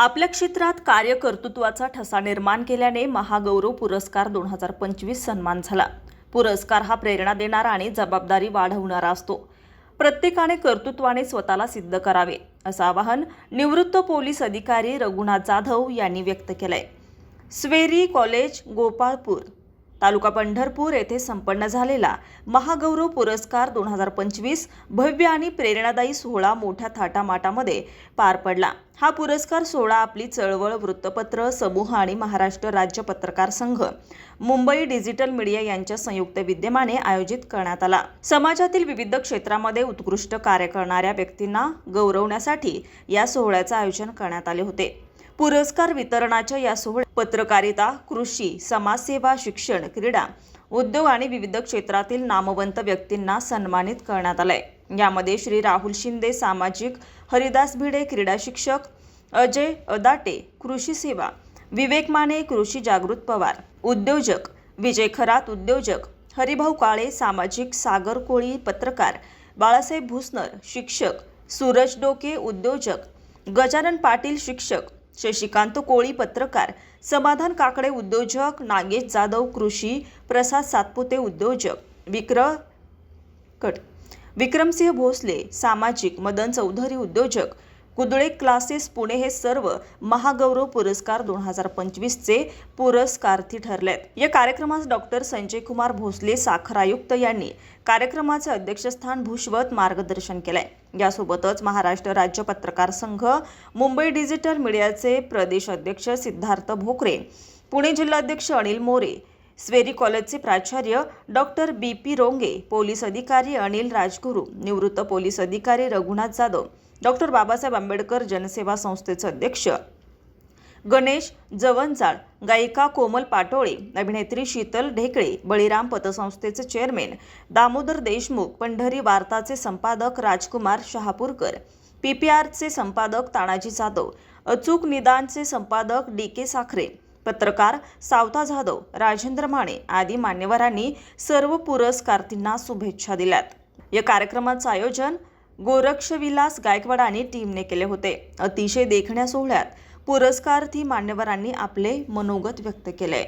आपल्या क्षेत्रात कार्यकर्तृत्वाचा ठसा निर्माण केल्याने महागौरव पुरस्कार दोन हजार पंचवीस सन्मान झाला. पुरस्कार हा प्रेरणा देणारा आणि जबाबदारी वाढवणारा असतो. प्रत्येकाने कर्तृत्वाने स्वतःला सिद्ध करावे असं आवाहन निवृत्त पोलीस अधिकारी रघुनाथ जाधव यांनी व्यक्त केलंय. स्वेरी कॉलेज गोपाळपूर. तालुका पंढरपूर येथे संपन्न झालेला महागौरव पुरस्कार दोन हजार पंचवीस भव्य आणि प्रेरणादायी सोहळा मोठ्या थाटामाटामध्ये पार पडला. हा पुरस्कार सोहळा आपली चळवळ वृत्तपत्र समूह आणि महाराष्ट्र राज्य पत्रकार संघ मुंबई डिजिटल मीडिया यांच्या संयुक्त विद्यमाने आयोजित करण्यात आला. समाजातील विविध क्षेत्रामध्ये उत्कृष्ट कार्य करणाऱ्या व्यक्तींना गौरवण्यासाठी या सोहळ्याचं आयोजन करण्यात आले होते. पुरस्कार वितरणाच्या या सोहळ्यात पत्रकारिता कृषी समाजसेवा शिक्षण क्रीडा उद्योग आणि विविध क्षेत्रातील नामवंत व्यक्तींना सन्मानित करण्यात आलंय. यामध्ये श्री राहुल शिंदे सामाजिक हरिदास भिडे क्रीडा शिक्षक अजय अदाटे कृषी सेवा विवेक माने कृषी जागृत पवार उद्योजक विजय खरात उद्योजक हरिभाऊ काळे सामाजिक सागर कोळी पत्रकार बाळासाहेब भुसनर शिक्षक सूरज डोके उद्योजक गजानन पाटील शिक्षक शशिकांत कोळी पत्रकार समाधान काकडे उद्योजक नागेश जाधव कृषी प्रसाद सातपुते उद्योजक विक्र कट विक्रमसिंह भोसले सामाजिक मदन चौधरी उद्योजक कुदळे क्लासेस पुणे हे सर्व महागौरव पुरस्कार दोन हजार पंचवीसचे पुरस्कार्थी आहेत या कार्यक्रमास डॉक्टर संजय कुमार भोसले साखर आयुक्त यांनी कार्यक्रमाचे अध्यक्षस्थान भूषवत मार्गदर्शन केलंय. यासोबतच महाराष्ट्र राज्य पत्रकार संघ मुंबई डिजिटल मीडियाचे प्रदेश अध्यक्ष सिद्धार्थ भोकरे पुणे जिल्हाध्यक्ष अनिल मोरे स्वेरी कॉलेजचे प्राचार्य doctor B P Ronge police अधिकारी अनिल राजगुरू निवृत्त पोलीस अधिकारी रघुनाथ जाधव डॉक्टर बाबासाहेब आंबेडकर जनसेवा संस्थेचे अध्यक्ष. गणेश जवंजाळ गायिका कोमल पाटोळे अभिनेत्री शीतल ढेकळे बळीराम पतसंस्थेचे चेअरमॅन दामोदर देशमुख पंढरी वार्ताचे संपादक राजकुमार शहापूरकर पी पी आरचे संपादक तानाजी जाधव अचूक निदानचे संपादक डी के साखरे पत्रकार सावता जाधव राजेंद्र माने आदी मान्यवरांनी सर्व पुरस्कार्थींना शुभेच्छा दिल्यात. या कार्यक्रमाचं आयोजन गोरक्षविलास गायकवाड आणि टीमने केले होते. अतिशय देखण्या सोहळ्यात पुरस्कार्थी मान्यवरांनी आपले मनोगत व्यक्त केले.